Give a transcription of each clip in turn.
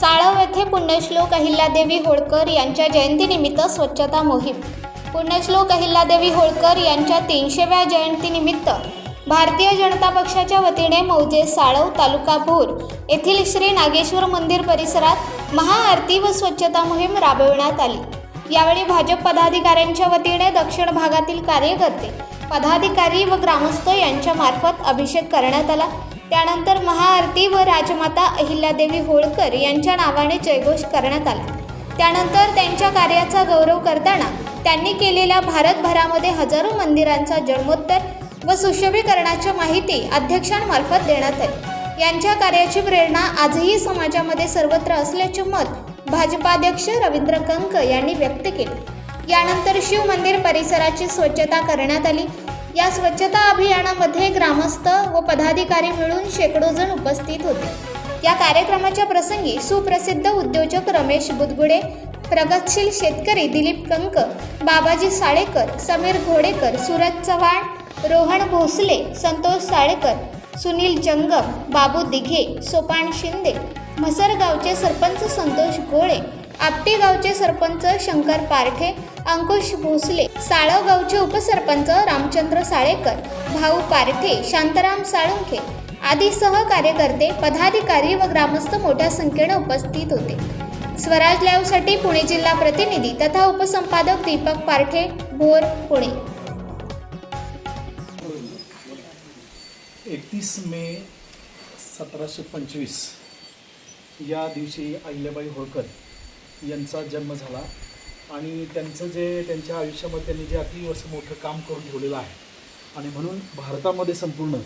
साळव येथे पुण्यश्लोक अहिल्यादेवी होळकर यांच्या जयंतीनिमित्त स्वच्छता मोहीम. पुण्यश्लोक अहिल्यादेवी होळकर यांच्या तीनशेव्या जयंतीनिमित्त भारतीय जनता पक्षाच्या वतीने मौजे साळव तालुका भोर येथील श्री नागेश्वर मंदिर परिसरात महाआरती व स्वच्छता मोहीम राबविण्यात आली. यावेळी भाजप पदाधिकाऱ्यांच्या वतीने दक्षिण भागातील कार्यकर्ते पदाधिकारी व ग्रामस्थ यांच्यामार्फत अभिषेक करण्यात आला. त्यानंतर महाआरती व राजमाता अहिल्यादेवी होळकर यांच्या नावाने जयघोष करण्यात आला. त्यानंतर त्यांच्या कार्याचा गौरव करताना त्यांनी केलेल्या भारतभरामध्ये हजारो मंदिरांचा जन्मोत्तर व सुशोभीकरणाची माहिती अध्यक्षांमार्फत देण्यात आली. यांच्या कार्याची प्रेरणा आजही समाजामध्ये सर्वत्र असल्याचे मत भाजपाध्यक्ष रवींद्र कंक यांनी व्यक्त केले. यानंतर शिव मंदिर परिसराची स्वच्छता करण्यात आली. या स्वच्छता अभियानामध्ये ग्रामस्थ व पदाधिकारी मिळून शेकडो जण उपस्थित होते. या कार्यक्रमाच्या प्रसंगी सुप्रसिद्ध उद्योजक रमेश बुदगुडे प्रगतशील शेतकरी दिलीप कंक बाबाजी साळेकर समीर घोडेकर सूरज चव्हाण रोहन भोसले संतोष साळेकर सुनील जंगम बाबू दिघे सोपान शिंदे म्हसरगावचे सरपंच संतोष गोळे आपटे गावचे सरपंच शंकर पारठे अंकुश भोसले साळव गावचे उपसरपंच रामचंद्र साळेकर भाऊ पारठे शांताराम साळुंखे आदी सह कार्यकर्ते पदाधिकारी व ग्रामस्थ मोठ्या संख्येने उपस्थित होते. स्वराज लाईव्हसाठी पुणे जिल्हा प्रतिनिधी तथा उपसंपादक दीपक पारठे भोर पुणे. एकतीस मे सतराशे पंचवीस. या दिवशी अहिल्याबाई होळकर यांचा जन्म झाला. आणि त्यांचं जे त्यांच्या आयुष्यामध्ये त्यांनी जे अति असं मोठं काम करून ठेवलेलं आहे. आणि म्हणून भारतामध्ये संपूर्ण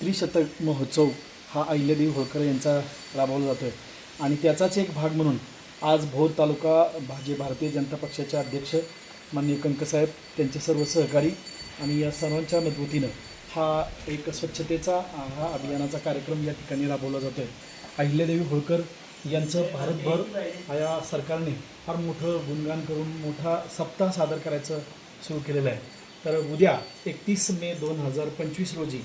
त्रिशतक महोत्सव हा अहिल्यादेवी होळकर यांचा राबवला जातो आहे आणि त्याचाच एक भाग म्हणून आज भोर तालुका भाजी भारतीय जनता पक्षाचे अध्यक्ष माननीय कंकसाहेब त्यांचे सर्व सहकारी आणि या सर्वांच्या मजबूतीनं हा एक स्वच्छतेचा हा अभियानाचा कार्यक्रम या ठिकाणी राबवला जातो आहे अहिल्यादेवी होळकर यांचं भारतभर या सरकारने फार मोठं गुणगान करून मोठा सप्ताह सादर करायचं सुरू केलेलं आहे. तर उद्या एकतीस मे दोन हजार पंचवीस रोजी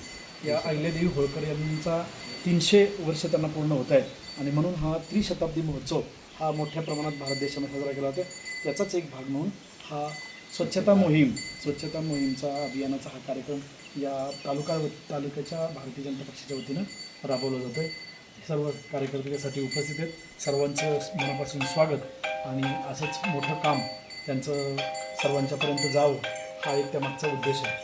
या अहिल्यादेवी होळकर यांचा तीनशे वर्ष त्यांना पूर्ण होत आहेत. आणि म्हणून हा त्रिशताब्दी महोत्सव हा मोठ्या प्रमाणात भारत देशामध्ये साजरा केला जातो त्याचाच एक भाग म्हणून हा स्वच्छता मोहीम स्वच्छता मोहीमचा अभियानाचा हा कार्यक्रम या तालुका तालुक्याच्या भारतीय जनता पक्षाच्या वतीनं राबवला जातो आहे सर्व कार्यकर्ते त्यासाठी उपस्थित आहेत. सर्वांचं मनापासून स्वागत आणि असंच मोठं काम त्यांचं सर्वांच्यापर्यंत जावं हा एक त्यामागचा उद्देश आहे.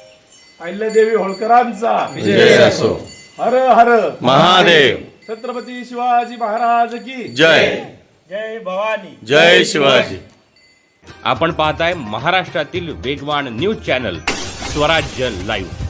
अहिल्यादेवी होळकरांचा. विजय असो. हर हर. महादेव. छत्रपती शिवाजी महाराज की जय. जय भवानी. जय शिवाजी. आपण पाहताय महाराष्ट्रातील वेगवान न्यूज चॅनल स्वराज्य लाईव्ह.